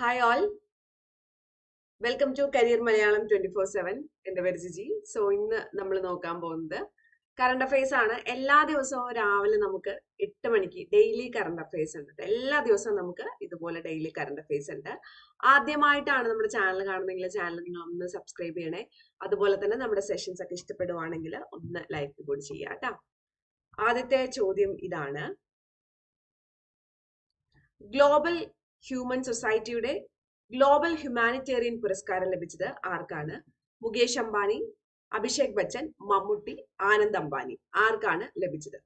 Hi all welcome to career Malayalam twenty four seven എന്റെ പേര് Jiji. So ഇന്ന് നമ്മൾ നോക്കാൻ പോകുന്നത് കറണ്ട് അഫയേഴ്സ് ആണ്. എല്ലാ ദിവസവും രാവിലെ നമുക്ക് എട്ട് മണിക്ക് ഡെയിലി കറണ്ട് അഫയേഴ്സ് ഉണ്ട്. എല്ലാ ദിവസവും നമുക്ക് ഇതുപോലെ ഡെയിലി കറണ്ട് അഫയേഴ്സ് ഉണ്ട്. ആദ്യമായിട്ടാണ് നമ്മുടെ ചാനൽ കാണുന്നെങ്കിൽ ചാനൽ നിങ്ങൾ ഒന്ന് സബ്സ്ക്രൈബ് ചെയ്യണേ. അതുപോലെ തന്നെ നമ്മുടെ സെഷൻസ് ഒക്കെ ഇഷ്ടപ്പെടുവാണെങ്കിൽ ഒന്ന് ലൈക്ക് കൂടി ചെയ്യാം ആദ്യത്തെ ചോദ്യം ഇതാണ്. ഗ്ലോബൽ ഹ്യൂമൻ സൊസൈറ്റിയുടെ ഗ്ലോബൽ ഹ്യൂമാനിറ്റേറിയൻ പുരസ്കാരം ലഭിച്ചത് ആർക്കാണ്? മുകേഷ് അംബാനി അഭിഷേക് ബച്ചൻ മമ്മൂട്ടി ആനന്ദ് അംബാനി. ആർക്കാണ് ലഭിച്ചത്?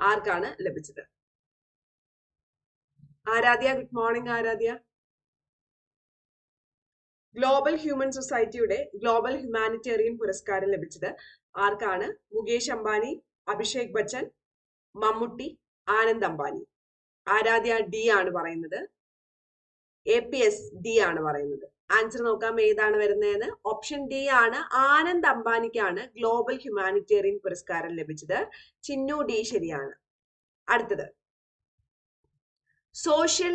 ആർക്കാണ് ലഭിച്ചത്? Aradhya good morning Aradhya. Global human സൊസൈറ്റിയുടെ ഗ്ലോബൽ ഹ്യൂമാനിറ്റേറിയൻ പുരസ്കാരം ലഭിച്ചത് ആർക്കാണ്? മുകേഷ് അംബാനി അഭിഷേക് ബച്ചൻ മമ്മൂട്ടി ആനന്ദ് അംബാനി. ആരാധ്യ ഡി ആണ് പറയുന്നത്. എ പി എസ് ഡി ആണ് പറയുന്നത്. ആൻസർ നോക്കാം ഏതാണ് വരുന്നതെന്ന്. ഓപ്ഷൻ ഡി ആണ് ആനന്ദ് അംബാനിക്കാണ് ഗ്ലോബൽ ഹ്യൂമാനിറ്റേറിയൻ പുരസ്കാരം ലഭിച്ചത്. ചിന്നു ഡി ശരിയാണ്. അടുത്തത്. സോഷ്യൽ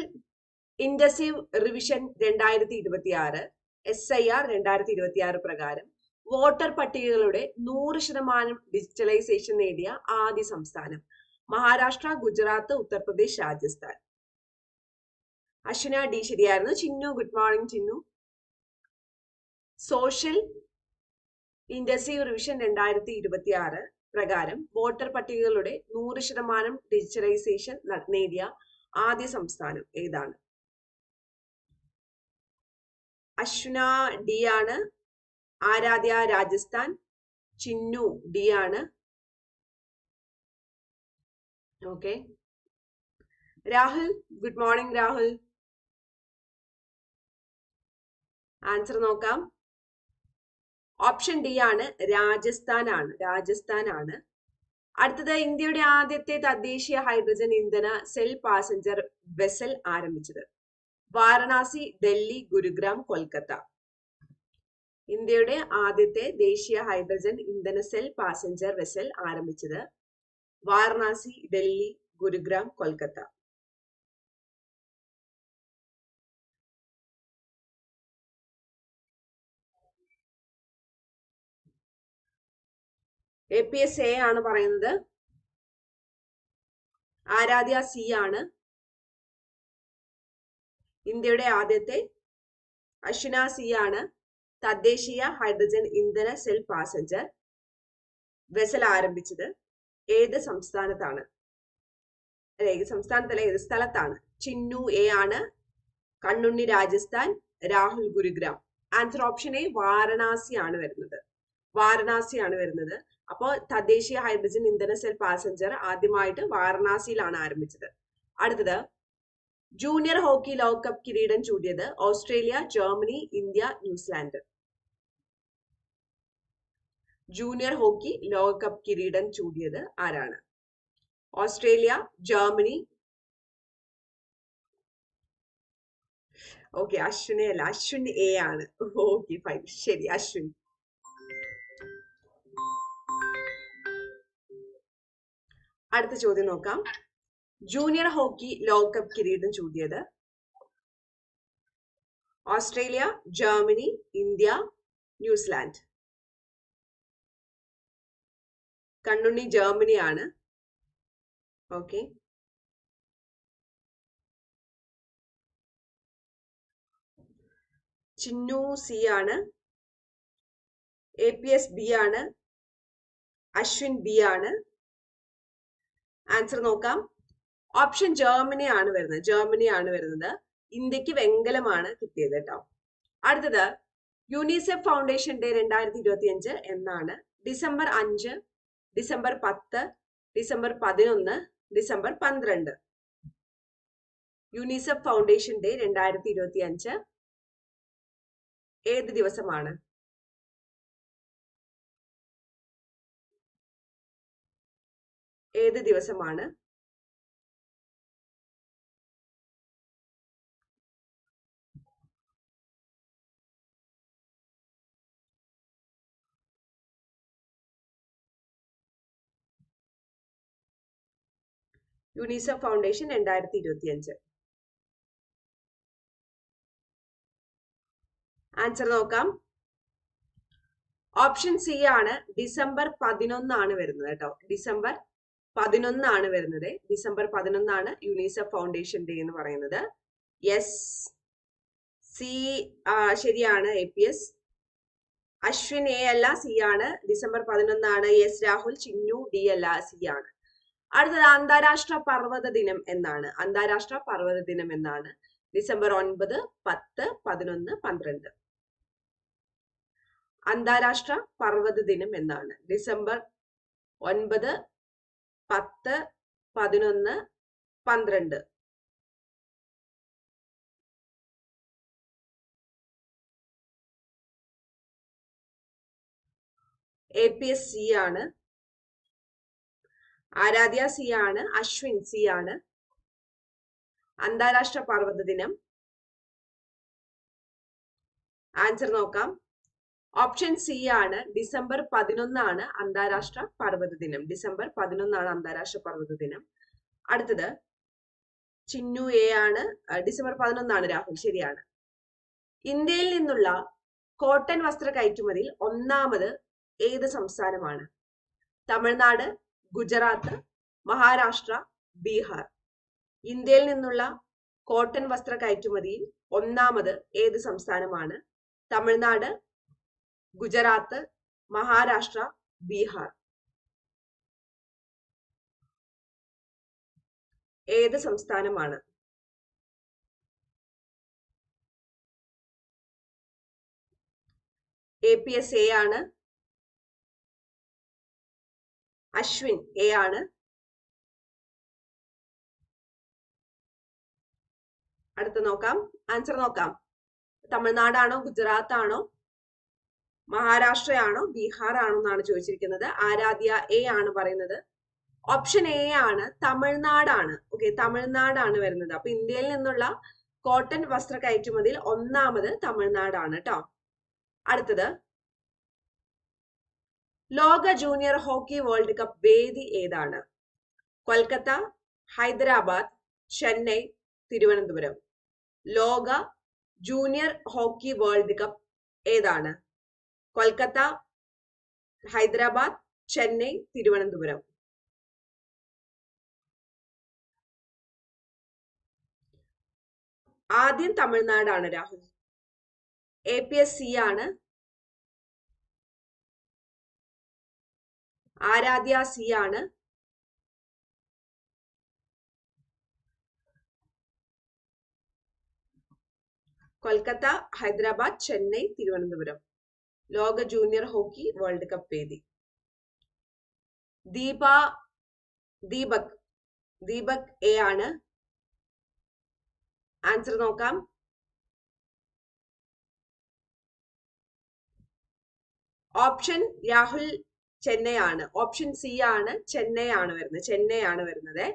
ഇൻഡസീവ് റിവിഷൻ രണ്ടായിരത്തി ഇരുപത്തി ആറ് എസ് ഐ ആർ രണ്ടായിരത്തി ഇരുപത്തി ആറ് പ്രകാരം വോട്ടർ പട്ടികകളുടെ നൂറ് ശതമാനം ഡിജിറ്റലൈസേഷൻ നേടിയ ആദ്യ സംസ്ഥാനം. മഹാരാഷ്ട്ര ഗുജറാത്ത് ഉത്തർപ്രദേശ് രാജസ്ഥാൻ. അശ്വിന ഡി ശരിയായിരുന്നു. Chinnu good morning Chinnu. Social industry revision രണ്ടായിരത്തി ഇരുപത്തി ആറ് പ്രകാരം വോട്ടർ പട്ടികകളുടെ നൂറ് ശതമാനം ഡിജിറ്റലൈസേഷൻ നേടിയ ആദ്യ സംസ്ഥാനം ഏതാണ്? അശ്വിന ഡി ആണ്. ആരാധ്യ രാജസ്ഥാൻ. ചിന്നു ഡി ആണ്. Okay Rahul good morning Rahul answer നോക്കാം. ഓപ്ഷൻ ഡി ആണ് രാജസ്ഥാൻ ആണ് രാജസ്ഥാൻ ആണ്. അടുത്തത് ഇന്ത്യയുടെ ആദ്യത്തെ തദ്ദേശീയ ഹൈഡ്രജൻ ഇന്ധന സെൽ പാസഞ്ചർ വെസൽ ആരംഭിച്ചത്. വാരണാസി ഡൽഹി ഗുരുഗ്രാം കൊൽക്കത്ത. ഇന്ത്യയുടെ ആദ്യത്തെ ദേശീയ ഹൈഡ്രജൻ ഇന്ധന സെൽ പാസഞ്ചർ വെസൽ ആരംഭിച്ചത് Varanasi Delhi Gurugram Kolkata. A P S A ആണ് പറയുന്നത്. ആരാധ്യ സി ആണ്. ഇന്ത്യയുടെ ആദ്യത്തെ അശ്വിന സി ആണ്. തദ്ദേശീയ ഹൈഡ്രജൻ ഇന്ധന സെൽ പാസഞ്ചർ. വെസൽ ആരംഭിച്ചത്. ഏത് സംസ്ഥാനത്താണ്? അല്ലെ ഏത് സംസ്ഥാനത്തല്ല ഏത് സ്ഥലത്താണ്? ചിന്നു എ ആണ് Kannunni Rajasthan Rahul Gurugram. Answer option A Varanasi ആണ് വരുന്നത്. വാരണാസി ആണ് വരുന്നത്. അപ്പോൾ തദ്ദേശീയ ഹൈഡ്രജൻ ഇന്ധന സെൽ പാസഞ്ചർ ആദ്യമായിട്ട് വാരണാസിയിലാണ് ആരംഭിച്ചത്. അടുത്തത് ജൂനിയർ ഹോക്കി ലോകകപ്പ് കിരീടം ചൂടിയത് Australia Germany India New Zealand. Junior hockey ലോകകപ്പ് കിരീടം ചൂടിയത് ആരാണ്? Australia Germany. ഓക്കെ അശ്വിനെ അല്ല അശ്വിൻ എ ആണ്. ഓക്കെ ഫൈൻ ശരി അശ്വിൻ. അടുത്ത ചോദ്യം നോക്കാം. ജൂനിയർ ഹോക്കി ലോകകപ്പ് കിരീടം ചൂടിയത് Australia Germany India New Zealand. Kannunni ജർമ്മനിയാണ്. Okay. Chinnu C ആണ്. എ പി എസ് ബി ആണ്. അശ്വിൻ ബി ആണ്. ആൻസർ നോക്കാം. ഓപ്ഷൻ ജർമ്മനി ആണ് വരുന്നത്. ജർമ്മനി ആണ് വരുന്നത്. ഇന്ത്യയ്ക്ക് വെങ്കലമാണ് കിട്ടിയത് കേട്ടോ. അടുത്തത് യൂണിസെഫ് ഫൗണ്ടേഷൻ ഡേ രണ്ടായിരത്തി ഇരുപത്തി അഞ്ച് എന്നാണ്. ഡിസംബർ അഞ്ച് ഡിസംബർ പത്ത് ഡിസംബർ പതിനൊന്ന് ഡിസംബർ പന്ത്രണ്ട്. യൂണിസെഫ് ഫൗണ്ടേഷൻ ഡേ രണ്ടായിരത്തി ഇരുപത്തി അഞ്ച് ഏത് ദിവസമാണ്? ഏത് ദിവസമാണ്? യുനിസെഫ് ഫൗണ്ടേഷൻ രണ്ടായിരത്തി ഇരുപത്തി അഞ്ച് ആൻസർ നോക്കാം. ഓപ്ഷൻ സി ആണ് ഡിസംബർ പതിനൊന്നാണ് വരുന്നത് കേട്ടോ. ഡിസംബർ പതിനൊന്നാണ് വരുന്നത്. ഡിസംബർ പതിനൊന്നാണ് യുനിസെഫ് ഫൗണ്ടേഷൻ ഡേ എന്ന് പറയുന്നത്. യെസ് സി ശരിയാണ് A P S Ashwin A അല്ല സി ആണ്. ഡിസംബർ പതിനൊന്നാണ്. എസ് രാഹുൽ ചിന്നു ഡി അല്ല സി ആണ്. അടുത്തത് അന്താരാഷ്ട്ര പർവത ദിനം എന്നാണ്. അന്താരാഷ്ട്ര പർവത ദിനം എന്നാണ്. ഡിസംബർ ഒൻപത് പത്ത് പതിനൊന്ന് പന്ത്രണ്ട്. അന്താരാഷ്ട്ര പർവത ദിനം എന്നാണ്. ഡിസംബർ ഒൻപത് പത്ത് പതിനൊന്ന് പന്ത്രണ്ട്. എ പി എസ് സി ആണ്. ആരാധ്യ സി ആണ് അശ്വിൻ സി ആണ്. അന്താരാഷ്ട്ര പർവത ദിനം. ആൻസർ നോക്കാം. ഓപ്ഷൻ സി ആണ് ഡിസംബർ പതിനൊന്നാണ് അന്താരാഷ്ട്ര പർവത ദിനം. ഡിസംബർ പതിനൊന്നാണ് അന്താരാഷ്ട്ര പർവത ദിനം. അടുത്തത് ചിന്നു എ ആണ് ഡിസംബർ പതിനൊന്നാണ് രാഹുൽ. ശരിയാണ്. ഇന്ത്യയിൽ നിന്നുള്ള കോട്ടൺ വസ്ത്ര കയറ്റുമതിയിൽ ഒന്നാമത് ഏത് സംസ്ഥാനമാണ്? തമിഴ്നാട് ഗുജറാത്ത് മഹാരാഷ്ട്ര ബീഹാർ. ഇന്ത്യയിൽ നിന്നുള്ള കോട്ടൺ വസ്ത്ര കയറ്റുമതിയിൽ ഒന്നാമത് ഏത് സംസ്ഥാനമാണ്? തമിഴ്നാട് ഗുജറാത്ത് മഹാരാഷ്ട്ര ബീഹാർ. ഏത് സംസ്ഥാനമാണ്? എ പി എസ് എ ആണ്. അശ്വിൻ എ ആണ്. അടുത്ത നോക്കാം. ആൻസർ നോക്കാം. തമിഴ്നാടാണോ ഗുജറാത്ത് ആണോ മഹാരാഷ്ട്രയാണോ ബീഹാർ ആണോ എന്നാണ് ചോദിച്ചിരിക്കുന്നത്. ആരാധ്യ എ ആണ് പറയുന്നത്. ഓപ്ഷൻ എ ആണ് തമിഴ്നാടാണ്. ഓക്കെ തമിഴ്നാടാണ് വരുന്നത്. അപ്പൊ ഇന്ത്യയിൽ നിന്നുള്ള കോട്ടൺ വസ്ത്ര കയറ്റുമതിയിൽ ഒന്നാമത് തമിഴ്നാടാണ് കേട്ടോ അടുത്തത് ലോക ജൂനിയർ ഹോക്കി വേൾഡ് കപ്പ് വേദി ഏതാണ്? കൊൽക്കത്ത ഹൈദരാബാദ് ചെന്നൈ തിരുവനന്തപുരം. ലോക ജൂനിയർ ഹോക്കി വേൾഡ് കപ്പ് ഏതാണ്? കൊൽക്കത്ത ഹൈദരാബാദ് ചെന്നൈ തിരുവനന്തപുരം. ആദ്യം തമിഴ്നാടാണ് Rahul. A P S C ആണ് ആരാധ്യ സി ആണ്. കൊൽക്കത്ത ഹൈദരാബാദ് ചെന്നൈ തിരുവനന്തപുരം. ലോക ജൂനിയർ ഹോക്കി വേൾഡ് കപ്പ് വേദി. ദീപ ദീപക് ദീപക് എ ആണ്. ആൻസർ നോക്കാം. ഓപ്ഷൻ രാഹുൽ ചെന്നൈ ആണ് ഓപ്ഷൻ സി ആണ് ചെന്നൈ ആണ് വരുന്നത്. ചെന്നൈ ആണ് വരുന്നത്.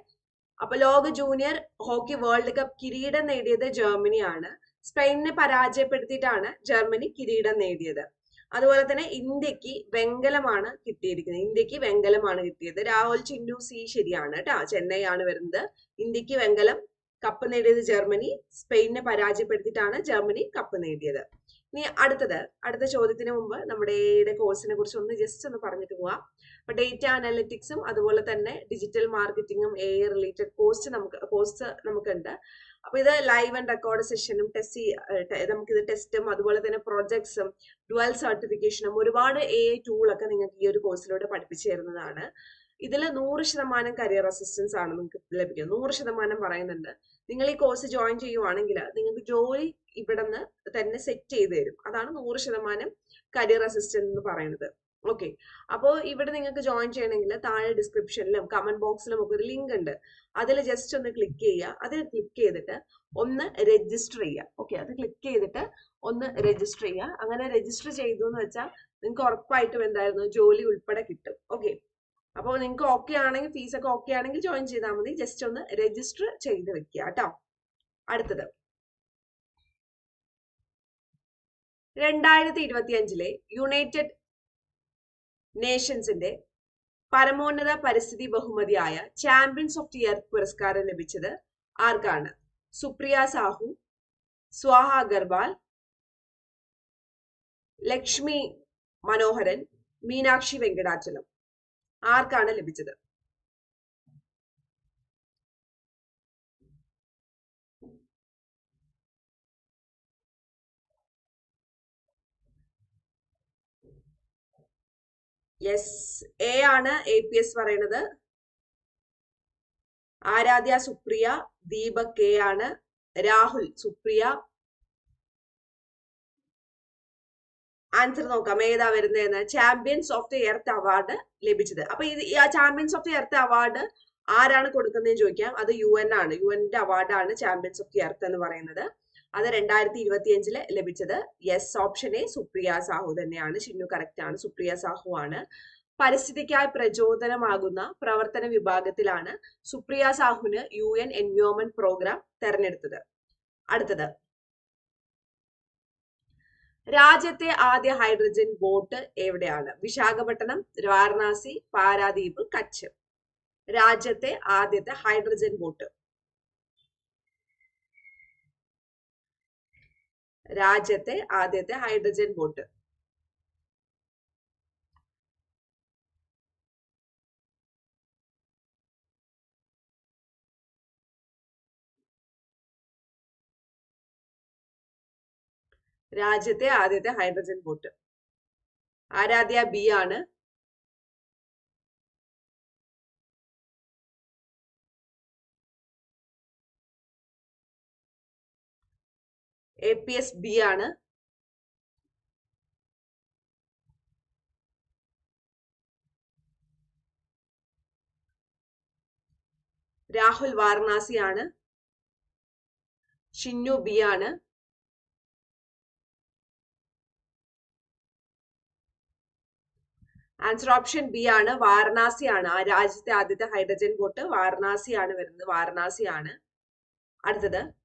അപ്പൊ ലോക ജൂനിയർ ഹോക്കി വേൾഡ് കപ്പ് കിരീടം നേടിയത് ജർമ്മനിയാണ്. സ്പെയിനിനെ പരാജയപ്പെടുത്തിയിട്ടാണ് ജർമ്മനി കിരീടം നേടിയത്. അതുപോലെ തന്നെ ഇന്ത്യയ്ക്ക് വെങ്കലമാണ് കിട്ടിയിരിക്കുന്നത്. ഇന്ത്യയ്ക്ക് വെങ്കലമാണ് കിട്ടിയത്. രാഹുൽ ചിന്നു സി ശരിയാണ് കേട്ടോ ചെന്നൈ ആണ് വരുന്നത്. ഇന്ത്യയ്ക്ക് വെങ്കലം കപ്പ് നേടിയത് ജർമ്മനി. സ്പെയിനിനെ പരാജയപ്പെടുത്തിയിട്ടാണ് ജർമ്മനി കപ്പ് നേടിയത്. ഇനി അടുത്തത് അടുത്ത ചോദ്യത്തിന് മുമ്പ് നമ്മുടെ കോഴ്സിനെ കുറിച്ച് ഒന്ന് ജസ്റ്റ് ഒന്ന് പറഞ്ഞിട്ട് പോവാം. അപ്പൊ ഡേറ്റ അനലിറ്റിക്സും അതുപോലെ തന്നെ ഡിജിറ്റൽ മാർക്കറ്റിംഗും എ റിലേറ്റഡ് കോഴ്സ് നമുക്ക് കോഴ്സ് നമുക്കുണ്ട്. അപ്പൊ ഇത് ലൈവ് ആൻഡ് റെക്കോർഡ് സെഷനും ടെസ്റ്റ് നമുക്കിത് ടെസ്റ്റും അതുപോലെ തന്നെ പ്രോജക്ട്സും ഡുവൽ സർട്ടിഫിക്കേഷനും ഒരുപാട് എ ഐ ടൂളൊക്കെ നിങ്ങൾക്ക് ഈ ഒരു കോഴ്സിലൂടെ പഠിപ്പിച്ചു തരുന്നതാണ്. ഇതിൽ നൂറ് ശതമാനം കരിയർ അസിസ്റ്റൻസ് ആണ് നിങ്ങൾക്ക് ലഭിക്കുന്നത്. നൂറ് ശതമാനം പറയുന്നുണ്ട്. നിങ്ങൾ ഈ കോഴ്സ് ജോയിൻ ചെയ്യുവാണെങ്കിൽ നിങ്ങൾക്ക് ജോലി ഇവിടുന്ന് തന്നെ സെറ്റ് ചെയ്ത് തരും. അതാണ് നൂറ് ശതമാനം കരിയർ അസിസ്റ്റന്റ് എന്ന് പറയുന്നത്. ഓക്കെ അപ്പോൾ ഇവിടെ നിങ്ങൾക്ക് ജോയിൻ ചെയ്യണമെങ്കിൽ താഴെ ഡിസ്ക്രിപ്ഷനിലും കമന്റ് ബോക്സിലും ഒക്കെ ഒരു ലിങ്ക് ഉണ്ട്. അതിൽ ജസ്റ്റ് ഒന്ന് ക്ലിക്ക് ചെയ്യുക. അതിൽ ക്ലിക്ക് ചെയ്തിട്ട് ഒന്ന് രജിസ്റ്റർ ചെയ്യുക. ഓക്കെ അത് ക്ലിക്ക് ചെയ്തിട്ട് ഒന്ന് രജിസ്റ്റർ ചെയ്യുക. അങ്ങനെ രജിസ്റ്റർ ചെയ്തു എന്ന് വെച്ചാൽ നിങ്ങൾക്ക് ഉറപ്പായിട്ടും എന്തായിരുന്നു? ജോലി ഉൾപ്പെടെ കിട്ടും. ഓക്കെ അപ്പോൾ നിങ്ങൾക്ക് ഓക്കെ ആണെങ്കിൽ ഫീസൊക്കെ ഓക്കെ ആണെങ്കിൽ ജോയിൻ ചെയ്താൽ മതി. ജസ്റ്റ് ഒന്ന് രജിസ്റ്റർ ചെയ്ത് വെക്കുക കേട്ടോ. അടുത്തത്. രണ്ടായിരത്തി ഇരുപത്തി അഞ്ചിലെ യുണൈറ്റഡ് നേഷൻസിന്റെ പരമോന്നത പരിസ്ഥിതി ബഹുമതിയായ ചാമ്പ്യൻസ് ഓഫ് ദി എർത്ത് പുരസ്കാരം ലഭിച്ചത് ആർക്കാണ്? സുപ്രിയ സാഹു സ്വാഹ അഗർവാൾ ലക്ഷ്മി മനോഹരൻ മീനാക്ഷി വെങ്കടാചലം. ആർക്കാണ് ലഭിച്ചത്? യെസ് എ ആണ് എ പി എസ് പറയുന്നത് ആരാധ്യ സുപ്രിയ ദീപക് കെ ആണ്. രാഹുൽ സുപ്രിയ. ആൻസർ നോക്കാം. ഏതാ വരുന്നതെന്ന്? Champions of the Earth award ലഭിച്ചത്. അപ്പൊ ഇത് ആ Champions of the Earth award ആരാണ് കൊടുക്കുന്നതെന്ന് ചോദിക്കാം. അത് യു എൻ ആണ്. യു എന്റെ അവാർഡാണ് ചാമ്പ്യൻസ് ഓഫ് ദി എർത്ത് എന്ന് പറയുന്നത്. അത് രണ്ടായിരത്തി ഇരുപത്തി അഞ്ചിൽ ലഭിച്ചത്. Yes option A Supriya Sahu തന്നെയാണ്. ഷിന്നു കറക്റ്റ് ആണ്. സുപ്രിയ സാഹു ആണ്. പരിസ്ഥിതിക്കായി പ്രചോദനമാകുന്ന പ്രവർത്തന വിഭാഗത്തിലാണ് സുപ്രിയ സാഹുവിന് യു എൻ എൻവയോൺമെന്റ് പ്രോഗ്രാം തെരഞ്ഞെടുത്തത്. അടുത്തത്. രാജ്യത്തെ ആദ്യ ഹൈഡ്രജൻ ബോട്ട് എവിടെയാണ്? വിശാഖപട്ടണം വാരണാസി പാരാദ്വീപ് കച്ച് രാജ്യത്തെ ആദ്യത്തെ ഹൈഡ്രജൻ ബോട്ട്. രാജ്യത്തെ ആദ്യത്തെ ഹൈഡ്രജൻ ബോട്ട്. രാജ്യത്തെ ആദ്യത്തെ ഹൈഡ്രജൻ ബോട്ട്. ആരാധ്യ ബി ആണ് എ പി എസ് ബി ആണ്. രാഹുൽ വാരണാസി ആണ്. ഷിന്നു ബി ആണ്. ആൻസർ ഓപ്ഷൻ ബി ആണ്. വാരണാസി ആണ്. ആ രാജ്യത്തെ ആദ്യത്തെ ഹൈഡ്രജൻ ബോട്ട് വാരണാസി ആണ് വരുന്നത്. വാരണാസി ആണ്. അടുത്തത്.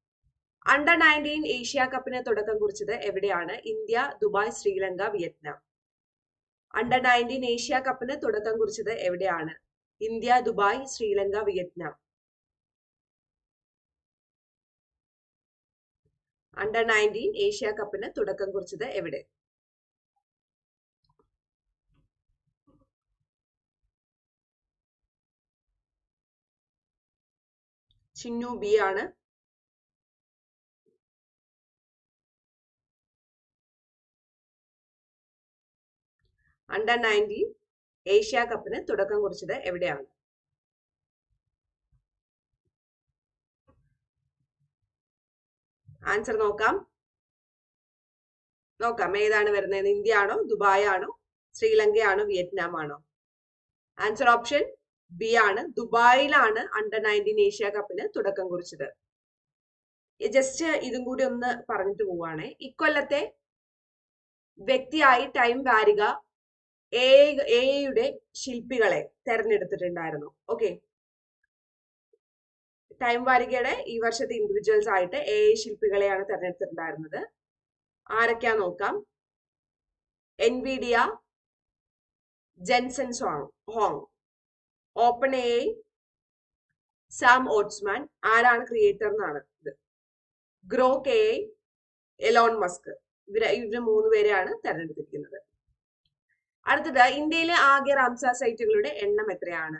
അണ്ടർ നയന്റീൻ ഏഷ്യ കപ്പിന് തുടക്കം കുറിച്ചത് എവിടെയാണ്? India Dubai Sri Lanka Vietnam. Under nineteen Asia കപ്പിന് തുടക്കം കുറിച്ചത് എവിടെയാണ്? India Dubai Sri Lanka Vietnam. Under nineteen Asia കപ്പിന് തുടക്കം കുറിച്ചത് എവിടെ? ചിന്നു ബി ആണ്. അണ്ടർ നയന്റീൻ ഏഷ്യ കപ്പിന് തുടക്കം കുറിച്ചത് എവിടെയാണ്? ആൻസർ നോക്കാം. നോക്കാം. ഏതാണ് വരുന്നത്? ഇന്ത്യ ആണോ? ദുബായ് ആണോ? ശ്രീലങ്കയാണോ വിയറ്റ്നാം ആണോ? ആൻസർ ഓപ്ഷൻ ബി ആണ്. ദുബായിലാണ് അണ്ടർ നയന്റീൻ ഏഷ്യ കപ്പിന് തുടക്കം കുറിച്ചത്. ജസ്റ്റ് ഇതും കൂടി ഒന്ന് പറഞ്ഞിട്ട് പോവാണ്. ഇക്കൊല്ലത്തെ വ്യക്തിയായി ടൈം വാരിക എയുടെ ശില്പികളെ തെരഞ്ഞെടുത്തിട്ടുണ്ടായിരുന്നു. ഓക്കെ ടൈം വാരികയുടെ ഈ വർഷത്തെ ഇൻഡിവിജ്വൽസ് ആയിട്ട് എ ശില്പികളെയാണ് തെരഞ്ഞെടുത്തിട്ടുണ്ടായിരുന്നത്. ആരൊക്കെയാ നോക്കാം? എൻവിഡിയ ജെൻസൺ സോങ് ഹോങ് ഓപ്പൺ എ സാം ഓട്സ്മാൻ ആരാണ് ക്രിയേറ്റർ എന്നാണ് ഇത്. ഗ്രോ കെ എലോൺ മസ്ക് ഇവരെ ഇവർ മൂന്ന് പേരെയാണ് തെരഞ്ഞെടുത്തിരിക്കുന്നത്. അടുത്തത് ഇന്ത്യയിലെ ആകെ റാംസാർ സൈറ്റുകളുടെ എണ്ണം എത്രയാണ്?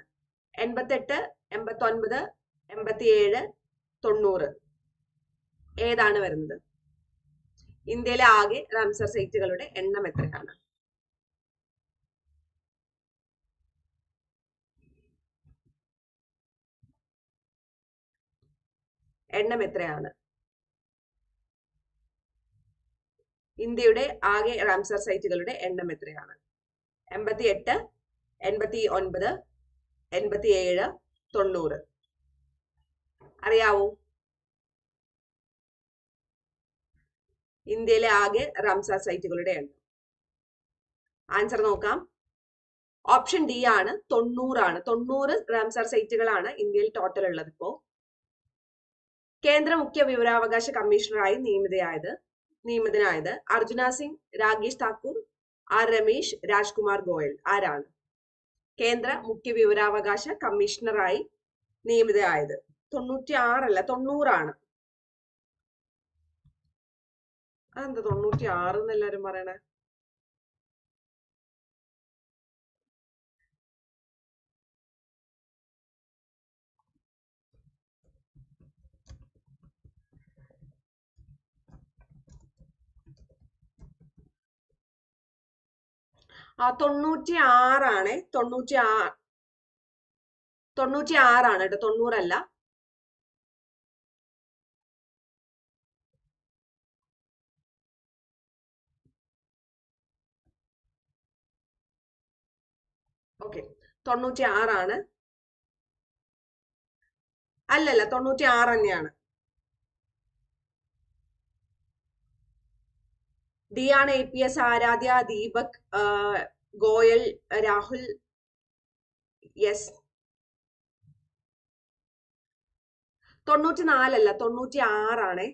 എൺപത്തെട്ട് എൺപത്തി ഒൻപത് എൺപത്തിയേഴ് തൊണ്ണൂറ്. ഏതാണ് വരുന്നത്? ഇന്ത്യയിലെ ആകെ റാംസർ സൈറ്റുകളുടെ എണ്ണം എത്രയാണ്? എണ്ണം എത്രയാണ്? ഇന്ത്യയുടെ ആകെ റാംസർ സൈറ്റുകളുടെ എണ്ണം എത്രയാണ്? എൺപത്തി എട്ട് എൺപത്തി ഒൻപത് എൺപത്തി ഏഴ് തൊണ്ണൂറ്. അറിയാവൂ? ഇന്ത്യയിലെ ആകെ റാംസാർ സൈറ്റുകളുടെ എണ്ണം. ആൻസർ നോക്കാം. ഓപ്ഷൻ ഡി ആണ് തൊണ്ണൂറാണ്. തൊണ്ണൂറ് റാംസാർ സൈറ്റുകളാണ് ഇന്ത്യയിൽ ടോട്ടൽ ഉള്ളത് ഇപ്പോ. കേന്ദ്ര മുഖ്യ വിവരാവകാശ കമ്മീഷണറായി നിയമിതയായത് നിയമിതനായത് അർജുന സിംഗ് രാകേഷ് താക്കൂർ ആർ രമേശ് രാജ്കുമാർ ഗോയൽ ആരാണ്? കേന്ദ്ര മുഖ്യ വിവരാവകാശ കമ്മീഷണറായി നിയമിതയായത്. തൊണ്ണൂറ്റി ആറല്ല തൊണ്ണൂറാണ്. അതെന്താ തൊണ്ണൂറ്റി ആറ് എന്ന് എല്ലാരും പറയണേ? തൊണ്ണൂറ്റി ആറാണ് തൊണ്ണൂറ്റി ആ തൊണ്ണൂറ്റി ആറാണ് കേട്ടോ. തൊണ്ണൂറല്ല. ഓക്കെ. തൊണ്ണൂറ്റി ആറാണ് അല്ലല്ല തൊണ്ണൂറ്റി ആറ് തന്നെയാണ്. ഡിയാണ് A P S Aaradhya Deepak Goyal Rahul yes. തൊണ്ണൂറ്റി നാലല്ല തൊണ്ണൂറ്റി ആറാണേ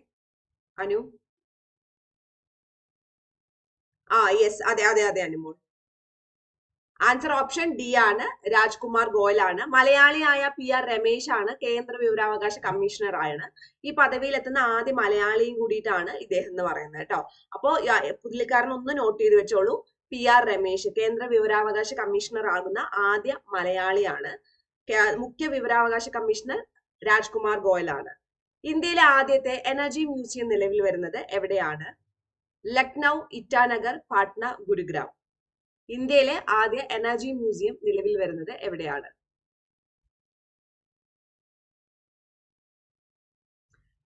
അനു? ആ യെസ്. അതെ അതെ അതെ അനുമോൾ. ആൻസർ ഓപ്ഷൻ ഡി ആണ് രാജ്കുമാർ ഗോയൽ ആണ്. മലയാളിയായ പി ആർ രമേശ് ആണ് കേന്ദ്ര വിവരാവകാശ കമ്മീഷണർ ആണ്. ഈ പദവിയിൽ എത്തുന്ന ആദ്യ മലയാളിയും കൂടിയിട്ടാണ് ഇദ്ദേഹം എന്ന് പറയുന്നത് കേട്ടോ. അപ്പോ പുള്ളിക്കാരൻ ഒന്ന് നോട്ട് ചെയ്ത് വെച്ചോളൂ. പി ആർ രമേശ് കേന്ദ്ര വിവരാവകാശ കമ്മീഷണർ ആകുന്ന ആദ്യ മലയാളിയാണ്. മുഖ്യ വിവരാവകാശ കമ്മീഷണർ രാജ്കുമാർ ഗോയൽ ആണ്. ഇന്ത്യയിലെ ആദ്യത്തെ എനർജി മ്യൂസിയം നിലവിൽ വരുന്നത് എവിടെയാണ്? ലക്നൗ ഇറ്റാനഗർ പാട്ന ഗുരുഗ്രാം. ഇന്ത്യയിലെ ആദ്യ എനർജി മ്യൂസിയം നിലവിൽ വരുന്നത് എവിടെയാണ്?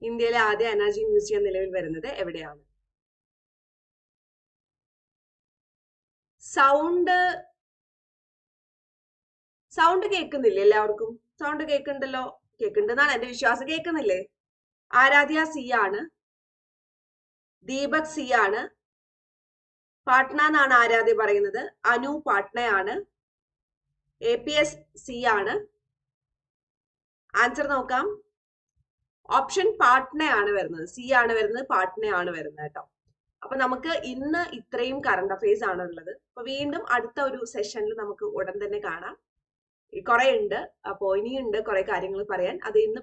ഇന്ത്യയിലെ ആദ്യ എനർജി മ്യൂസിയം നിലവിൽ വരുന്നത് എവിടെയാണ്? സൗണ്ട് സൗണ്ട് കേൾക്കുന്നില്ലേ എല്ലാവർക്കും? സൗണ്ട് കേൾക്കുന്നുണ്ടല്ലോ? കേൾക്കുന്നുണ്ടെന്നാണ് എന്റെ വിശ്വാസം. കേൾക്കുന്നില്ലേ? ആരാധ്യ സി ആണ്. ദീപക് സി ആണ്. പാട്ന എന്നാണ് ആരാധ്യ പറയുന്നത്. അനു പാട്നയാണ്. എ പി എസ് സി ആണ്. ആൻസർ നോക്കാം. ഓപ്ഷൻ പാട്നയാണ് വരുന്നത്. സി ആണ് വരുന്നത് പാട്നയാണ് വരുന്നത് കേട്ടോ. അപ്പൊ നമുക്ക് ഇന്ന് ഇത്രയും കറണ്ട് അഫയേഴ്സ് ആണ് ഉള്ളത്. അപ്പൊ വീണ്ടും അടുത്ത ഒരു സെഷനിൽ നമുക്ക് ഉടൻ തന്നെ കാണാം. കുറെ ഉണ്ട് അപ്പോ ഇനിയുണ്ട് കുറെ കാര്യങ്ങൾ പറയാൻ. അത് ഇന്ന്